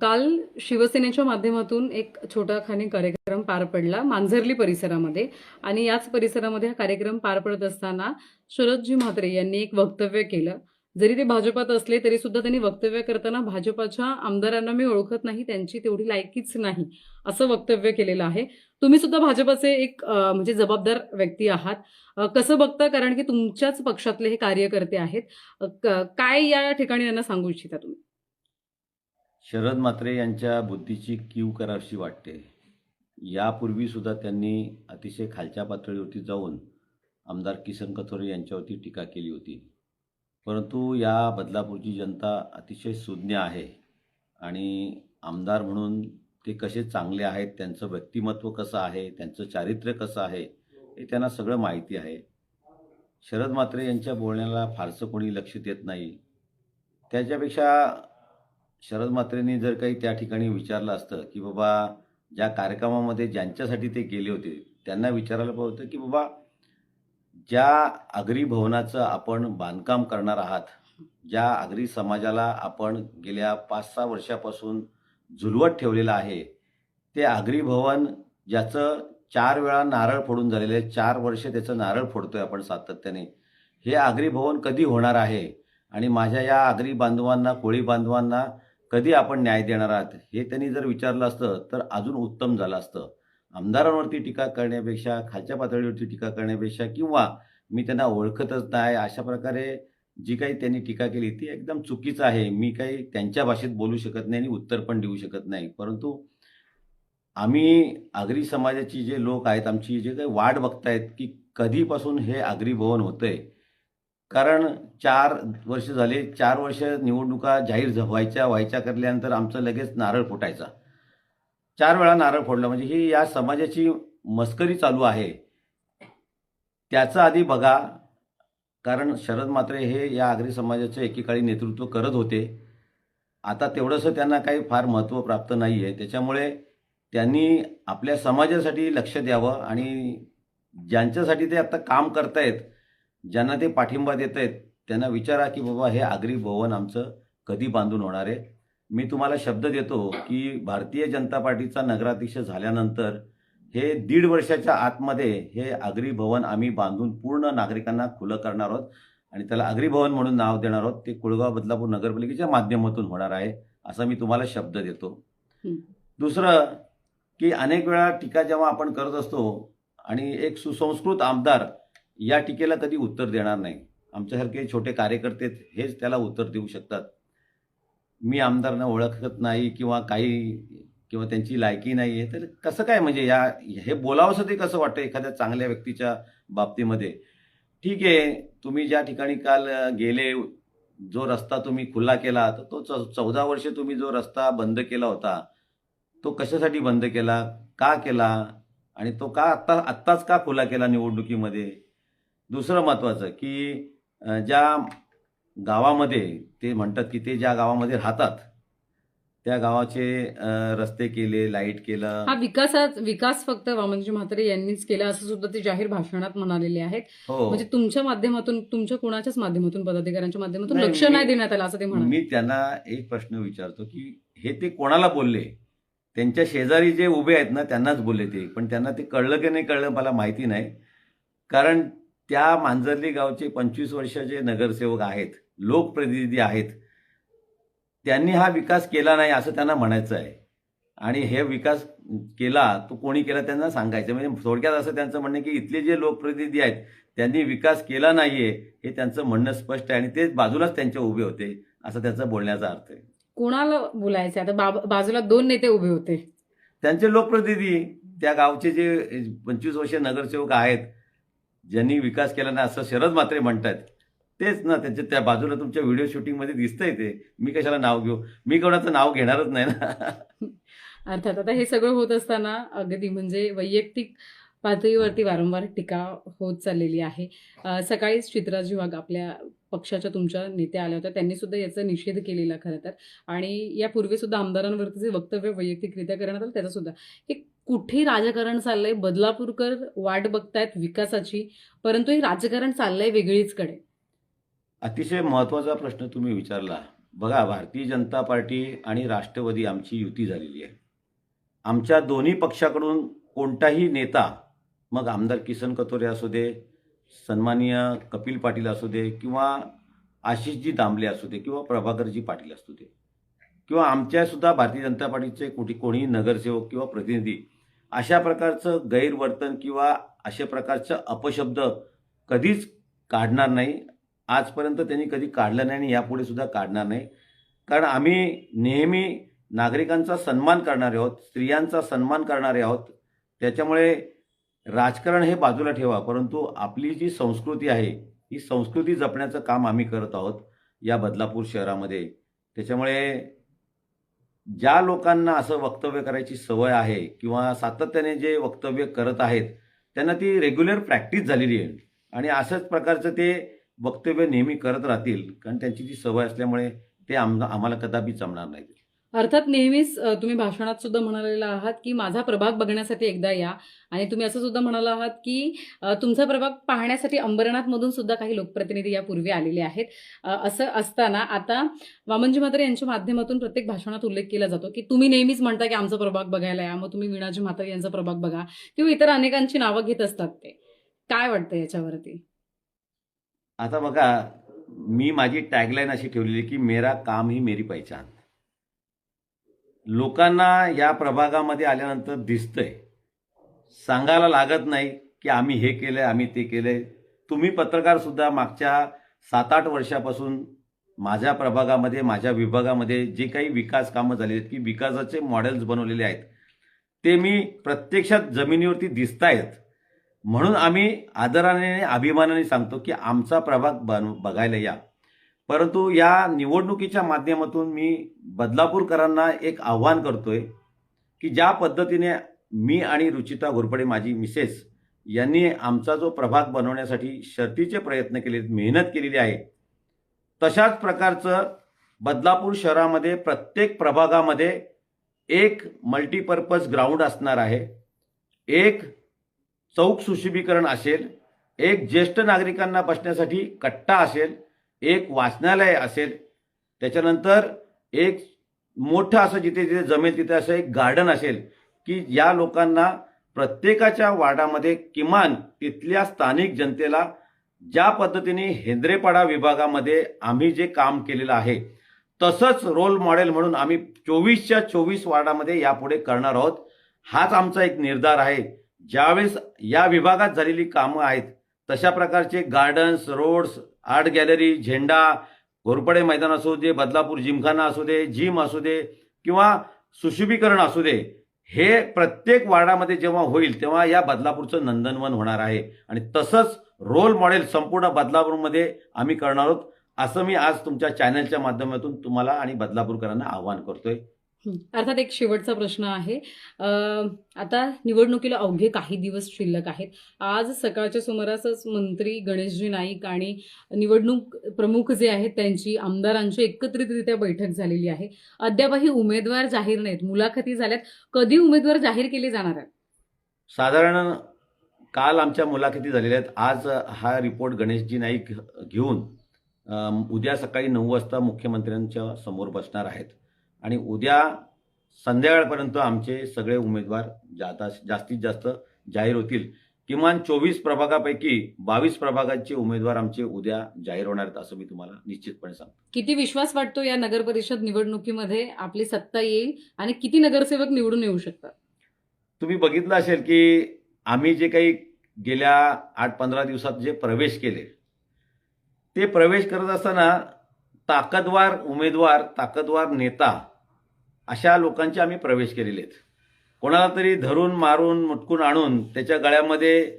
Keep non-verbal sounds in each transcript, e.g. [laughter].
काल शिवसेनेच्या माध्यमातून एक छोटा खानी कार्यक्रम पार पडला मांझरली परिसरामध्ये. आणि याच परिसरामध्ये हा कार्यक्रम पार पडत असताना शरदजी म्हात्रे यांनी एक वक्तव्य केलं. जरी ते भाजपात असले तरी सुद्धा त्यांनी वक्तव्य करताना भाजपाच्या आमदारांना मी ओळखत नाही त्यांची तेवढी लायकीच नाही असं वक्तव्य केलेलं आहे. तुम्ही सुद्धा भाजपाचे एक म्हणजे जबाबदार व्यक्ती आहात. कसं बघता? कारण की तुमच्याच पक्षातले हे कार्यकर्ते आहेत. काय या ठिकाणी त्यांना सांगू इच्छिता तुम्ही? शरद म्हात्रे यांच्या बुद्धीची कीव करावीशी वाटते. यापूर्वीसुद्धा त्यांनी अतिशय खालच्या पातळीवरती जाऊन आमदार किसन कथोरे यांच्यावरती टीका केली होती. परंतु या बदलापूरची जनता अतिशय सुज्ञ आहे आणि आमदार म्हणून ते कसे चांगले आहेत त्यांचं व्यक्तिमत्व कसं आहे त्यांचं चारित्र्य कसं आहे हे त्यांना सगळं माहिती आहे. शरद म्हात्रे यांच्या बोलण्याला फारसं कोणी लक्ष देत नाही. त्याच्यापेक्षा शरद म्हात्रेंनी जर काही त्या ठिकाणी विचारलं असतं की बाबा ज्या कार्यक्रमामध्ये ज्यांच्यासाठी ते गेले होते त्यांना विचारायला पाहिजे होतं की बाबा ज्या आगरी भवनाचं आपण बांधकाम करणार आहात ज्या आगरी समाजाला आपण गेल्या पाच सहा वर्षापासून झुलवत ठेवलेलं आहे ते आगरी भवन ज्याचं चार वेळा नारळ फोडून झालेलं आहे चार वर्ष त्याचं नारळ फोडतोय आपण सातत्याने हे आगरी भवन कधी होणार आहे? आणि माझ्या या आगरी बांधवांना कोळी बांधवांना कधी आपण न्याय देणार आहात हे त्यांनी जर विचारलं असतं तर अजून उत्तम झालं असतं. आमदारांवरती टीका करण्यापेक्षा खालच्या पातळीवरती टीका करण्यापेक्षा किंवा मी त्यांना ओळखतच नाही अशा प्रकारे जी काही त्यांनी टीका केली ती एकदम चुकीचं आहे. मी काही त्यांच्या भाषेत बोलू शकत नाही आणि उत्तर पण देऊ शकत नाही. परंतु आम्ही आगरी समाजाची जे लोक आहेत आमची जे काही वाट बघतायत की कधीपासून हे आगरी भवन होतंय कारण चार वर्ष झाले चार वर्ष निवडणुका जाहीर व्हायच्या व्हायच्या करल्यानंतर आमचं लगेच नारळ फुटायचा. चार वेळा नारळ फोडला. म्हणजे ही या समाजाची मस्करी चालू आहे. त्याचं आधी बघा. कारण शरद मात्रे हे या आगरी समाजाचं एकेकाळी नेतृत्व करत होते. आता तेवढंसं त्यांना काही फार महत्त्व प्राप्त नाही आहे त्याच्यामुळे त्यांनी आपल्या समाजासाठी लक्ष द्यावं आणि ज्यांच्यासाठी ते आता काम करतायत ज्यांना ते पाठिंबा देत आहेत त्यांना विचारा की बाबा हे आगरी भवन आमचं कधी बांधून होणार आहे? मी तुम्हाला शब्द देतो की भारतीय जनता पार्टीचा नगराध्यक्ष झाल्यानंतर हे दीड वर्षाच्या आतमध्ये हे आगरी भवन आम्ही बांधून पूर्ण नागरिकांना खुलं करणार आहोत आणि त्याला आगरी भवन म्हणून नाव देणार आहोत. ते कुळगाव बदलापूर नगरपालिकेच्या माध्यमातून होणार आहे असा मी तुम्हाला शब्द देतो. दुसरं की अनेक वेळा टीका जेव्हा आपण करत असतो आणि एक सुसंस्कृत आमदार या टीकेला कधी उत्तर देणार नाही. आमच्यासारखे छोटे कार्यकर्ते हेच त्याला उत्तर देऊ शकतात. मी आमदारांना ओळखत नाही किंवा काही किंवा त्यांची लायकी नाही आहे तर कसं काय म्हणजे या हे बोलावंसं ते कसं वाटतं एखाद्या चांगल्या व्यक्तीच्या बाबतीमध्ये? ठीक आहे तुम्ही ज्या ठिकाणी काल गेले जो रस्ता तुम्ही खुला केला तर तो चौ चौदा वर्षे तुम्ही जो रस्ता बंद केला होता तो कशासाठी बंद केला का केला आणि तो का आत्ता आत्ताच का खुला केला निवडणुकीमध्ये? दुसरं महत्त्वाचं की ज्या गावामध्ये ते म्हणतात की ते ज्या गावामध्ये राहतात त्या गावाचे रस्ते केले लाइट केलं. हा विकासात विकास फक्त वामनजी म्हात्रे यांनीच केला असं सुद्धा ते जाहीर भाषणात म्हणालेले आहेत. हो. म्हणजे तुमच्या माध्यमातून तुमच्या कोणाच्याच माध्यमातून पदाधिकाऱ्यांच्या माध्यमातून लक्ष नाही देण्यात आलं असं ते म्हणाले. मी त्यांना एक प्रश्न विचारतो की हे ते कोणाला बोलले? त्यांच्या शेजारी जे उभे आहेत ना त्यांनाच बोलले ते. पण त्यांना ते कळलं की नाही कळलं मला माहिती नाही. कारण त्या मांजर्ली गावचे पंचवीस वर्षाचे नगरसेवक आहेत लोकप्रतिनिधी आहेत. त्यांनी हा विकास केला नाही असं त्यांना म्हणायचं आहे. आणि हे विकास केला तो कोणी केला त्यांना सांगायचं म्हणजे थोडक्यात असं त्यांचं म्हणणं की इथले जे लोकप्रतिनिधी आहेत त्यांनी विकास केला नाहीये हे त्यांचं म्हणणं स्पष्ट आहे आणि ते बाजूलाच त्यांच्या उभे होते असं त्याचा बोलण्याचा अर्थ आहे. कोणाला बोलायचं आता बाजूला दोन नेते उभे होते. त्यांचे लोकप्रतिनिधी त्या गावचे जे पंचवीस वर्ष नगरसेवक आहेत ज्यांनी विकास केला नाही असं शरद मात्रे म्हणतात तेच ना त्याच्या त्या बाजूला तुमच्या व्हिडिओ शूटिंगमध्ये दिसतंय ते. मी कशाला नाव घेऊ? मी कोणाचं नाव घेणारच नाही ना. [laughs] अर्थात आता हे सगळं होत असताना अगदी म्हणजे वैयक्तिक पातळीवरती वारंवार टीका होत चाललेली आहे. सकाळीच चित्राजी वाघ आपल्या पक्षाच्या तुमच्या नेत्या आल्या होत्या. त्यांनी सुद्धा याचा निषेध केलेला खरं तर. आणि यापूर्वी सुद्धा आमदारांवरती जे वक्तव्य वैयक्तिकरित्या करण्यात आलं त्याचा सुद्धा. हे कुठे राजकारण चाललंय? बदलापूरकर वाट बघतायत विकासाची परंतु हे राजकारण चाललंय वेगळीचकडे. अतिशय महत्त्वाचा प्रश्न तुम्ही विचारला. बघा भारतीय जनता पार्टी आणि राष्ट्रवादी आमची युती झालेली आहे. आमच्या दोन्ही पक्षाकडून कोणताही नेता मग आमदार किसन कथोरे असू दे सन्माननीय कपिल पाटील असू दे किंवा आशिषजी दामले असू दे किंवा प्रभाकरजी पाटील असू दे किंवा आमच्यासुद्धा भारतीय जनता पार्टीचे कुठे कोणीही नगरसेवक किंवा प्रतिनिधी अशा प्रकारचं गैरवर्तन किंवा अशा प्रकारचं अपशब्द कधीच काढणार नाही. आजपर्यंत त्यांनी कधी काढलं नाही आणि यापुढे सुद्धा काढणार नाही. कारण आम्ही नेहमी नागरिकांचा सन्मान करणारे आहोत स्त्रियांचा सन्मान करणारे आहोत. त्याच्यामुळे राजकारण हे बाजूला ठेवा परंतु आपली जी संस्कृती आहे ही संस्कृती जपण्याचं काम आम्ही करत आहोत या बदलापूर शहरामध्ये. त्याच्यामुळे ज्या लोकांना असं वक्तव्य करायची सवय आहे किंवा सातत्याने जे वक्तव्य करत आहेत त्यांना ती रेग्युलर प्रॅक्टिस झालेली आहे. आणि अशाच प्रकारचं ते वक्तव्य नेहमी करत राहतील कारण त्यांची जी सवय असल्यामुळे ते आम आम्हाला कदापि जमणार नाही अर्थात नेहमीच तुम्ही भाषणात सुद्धा म्हणालेला आहात की माझा प्रभाग बघण्यासाठी एकदा या. आणि तुम्ही असं सुद्धा म्हणाला आहात की तुमचा प्रभाग पाहण्यासाठी अंबरनाथमधून सुद्धा काही लोकप्रतिनिधी यापूर्वी आलेले आहेत. असं असताना आता वामनजी म्हात्रे यांच्या माध्यमातून प्रत्येक भाषणात उल्लेख केला जातो की तुम्ही नेहमीच म्हणता की आमचा प्रभाग बघायला या मग तुम्ही विणाजी म्हात्रे यांचा प्रभाग बघा. किंवा इतर अनेकांची नावं घेत असतात ते. काय वाटतं याच्यावरती? आता बघा मी माझी टॅगलाईन अशी ठेवलेली की मेरा काम ही मेरी पहिचान. लोकांना या प्रभागामध्ये आल्यानंतर दिसतंय. सांगायला लागत नाही की आम्ही हे केलं आहे आम्ही ते केलं आहे तुम्ही पत्रकारसुद्धा मागच्या सात आठ वर्षापासून माझ्या प्रभागामध्ये माझ्या विभागामध्ये जे काही विकास कामं झाली आहेत की विकासाचे मॉडेल्स बनवलेले आहेत ते मी प्रत्यक्षात जमिनीवरती दिसतायत. म्हणून आम्ही आदराने आणि अभिमानाने सांगतो की आमचा प्रभाग बन बघायला या. परंतु या निवडणुकीच्या माध्यमातून मी बदलापूरकरांना एक आव्हान करतोय की ज्या पद्धतीने मी आणि रुचिता घोरपडे माझी मिसेस यांनी आमचा जो प्रभाग बनवण्यासाठी शर्तीचे प्रयत्न केले मेहनत केलेली आहे तशाच प्रकारचं बदलापूर शहरामध्ये प्रत्येक प्रभागामध्ये एक मल्टीपर्पज ग्राउंड असणार आहे एक चौक सुशुभीकरण असेल एक ज्येष्ठ नागरिकांना बसण्यासाठी कट्टा असेल एक वाचनालय असेल त्याच्यानंतर एक मोठं असं जिथे जिथे जमेल तिथे असं एक गार्डन असेल की या लोकांना प्रत्येकाच्या वार्डामध्ये किमान तिथल्या स्थानिक जनतेला ज्या पद्धतीने हेंद्रेपाडा विभागामध्ये आम्ही जे काम केलेलं आहे तसंच रोल मॉडेल म्हणून आम्ही चोवीसच्या चोवीस वार्डामध्ये यापुढे करणार आहोत. हाच आमचा एक निर्धार आहे. ज्यावेळेस या विभागात झालेली कामं आहेत तशा प्रकारचे गार्डन्स रोड्स आर्ट गॅलरी झेंडा घोरपडे मैदान असू दे बदलापूर जिमखाना असू दे जिम असू दे किंवा सुशोभीकरण असू दे हे प्रत्येक वार्डामध्ये जेव्हा होईल तेव्हा या बदलापूरचं नंदनवन होणार आहे. आणि तसंच रोल मॉडेल संपूर्ण बदलापूरमध्ये आम्ही करणार आहोत असं मी आज तुमच्या चॅनलच्या माध्यमातून तुम्हाला आणि बदलापूरकरांना आवाहन करतोय. अर्थात एक शेवटचा प्रश्न आहे. आता निवडणुकीला अवघे काही दिवस शिल्लक आहेत. आज सकाळच्या सुमारासच मंत्री गणेशजी नाईक आणि निवडणूक प्रमुख जे आहेत त्यांची आमदारांची एकत्रितरित्या बैठक झालेली आहे. अद्यापही उमेदवार जाहीर नाहीत. मुलाखती झाल्यात. कधी उमेदवार जाहीर केले जाणार आहेत? साधारण काल आमच्या मुलाखती झालेल्या आहेत. आज हा रिपोर्ट गणेशजी नाईक घेऊन उद्या सकाळी नऊ वाजता मुख्यमंत्र्यांच्या समोर बसणार आहेत. आणि उद्या संध्याकाळपर्यंत आमचे सगळे उमेदवार जाता जास्तीत जास्त जाहीर होतील. किमान चोवीस प्रभागापैकी बावीस प्रभागाचे उमेदवार आमचे उद्या जाहीर होणार आहेत असं मी तुम्हाला निश्चितपणे सांगतो. किती विश्वास वाटतो या नगर परिषद निवडणुकीमध्ये आपली सत्ता येईल आणि किती नगरसेवक निवडून येऊ शकतात? तुम्ही बघितलं असेल की आम्ही जे काही गेल्या आठ पंधरा दिवसात जे प्रवेश केले ते प्रवेश करत असताना ताकदवार उमेदवार ताकदवार नेता अशा लोकांचे आम्ही प्रवेश केलेले आहेत कोणाला तरी धरून मारून मुटकून आणून त्याच्या गळ्यामध्ये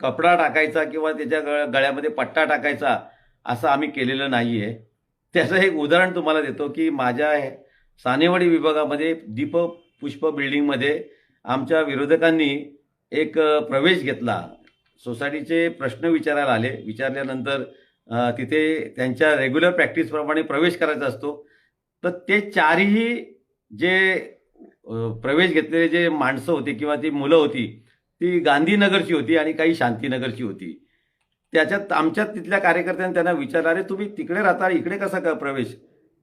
कपडा टाकायचा किंवा त्याच्या गळ- गळ्यामध्ये पट्टा टाकायचा असं आम्ही केलेलं नाही आहे त्याचं एक उदाहरण तुम्हाला देतो की माझ्या सानेवाडी विभागामध्ये दीप पुष्प बिल्डिंगमध्ये आमच्या विरोधकांनी एक प्रवेश घेतला. सोसायटीचे प्रश्न विचारायला आले. विचारल्यानंतर तिथे त्यांच्या रेग्युलर प्रॅक्टिसप्रमाणे प्रवेश करायचा असतो. तर ते चारही जे प्रवेश घेतलेले जे माणसं होती किंवा ती मुलं होती ती गांधीनगरची होती आणि काही शांतीनगरची होती. त्याच्यात आमच्या तिथल्या कार्यकर्त्यांनी त्यांना विचारलं अरे तुम्ही तिकडे राहता इकडे कसा का प्रवेश?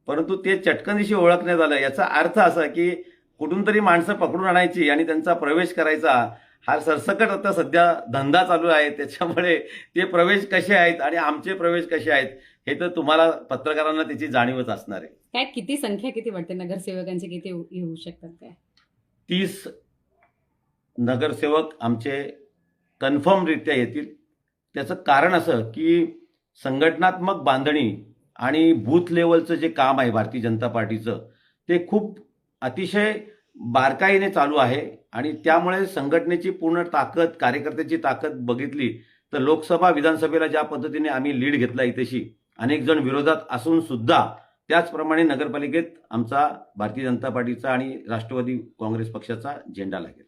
परंतु ते चटकनिशी ओळखण्यात आलं. याचा अर्थ असा की कुठून तरी माणसं पकडून आणायची आणि त्यांचा प्रवेश करायचा हा सरसकट आता सध्या धंदा चालू आहे. त्याच्यामुळे ते प्रवेश कसे आहेत आणि आमचे प्रवेश कसे आहेत हे तर तुम्हाला पत्रकारांना त्याची जाणीवच असणार आहे. काय किती संख्या किती वाटते? नगरसेवकांचे किती येऊ- शकतात काय? तीस नगरसेवक आमचे कन्फर्मरित्या येतील. त्याचं कारण असं की संघटनात्मक बांधणी आणि बूथ लेवलचं जे काम आहे भारतीय जनता पार्टीचं ते खूप अतिशय बारकाईने चालू आहे आणि त्यामुळे संघटनेची पूर्ण ताकद कार्यकर्त्याची ताकद बघितली तर लोकसभा विधानसभेला ज्या पद्धतीने आम्ही लीड घेतला इथेशी अनेक जण विरोधात असून सुद्धा त्याचप्रमाणे नगरपालिकेत आमचा भारतीय जनता पार्टीचा आणि राष्ट्रवादी काँग्रेस पक्षाचा झेंडा लागेल.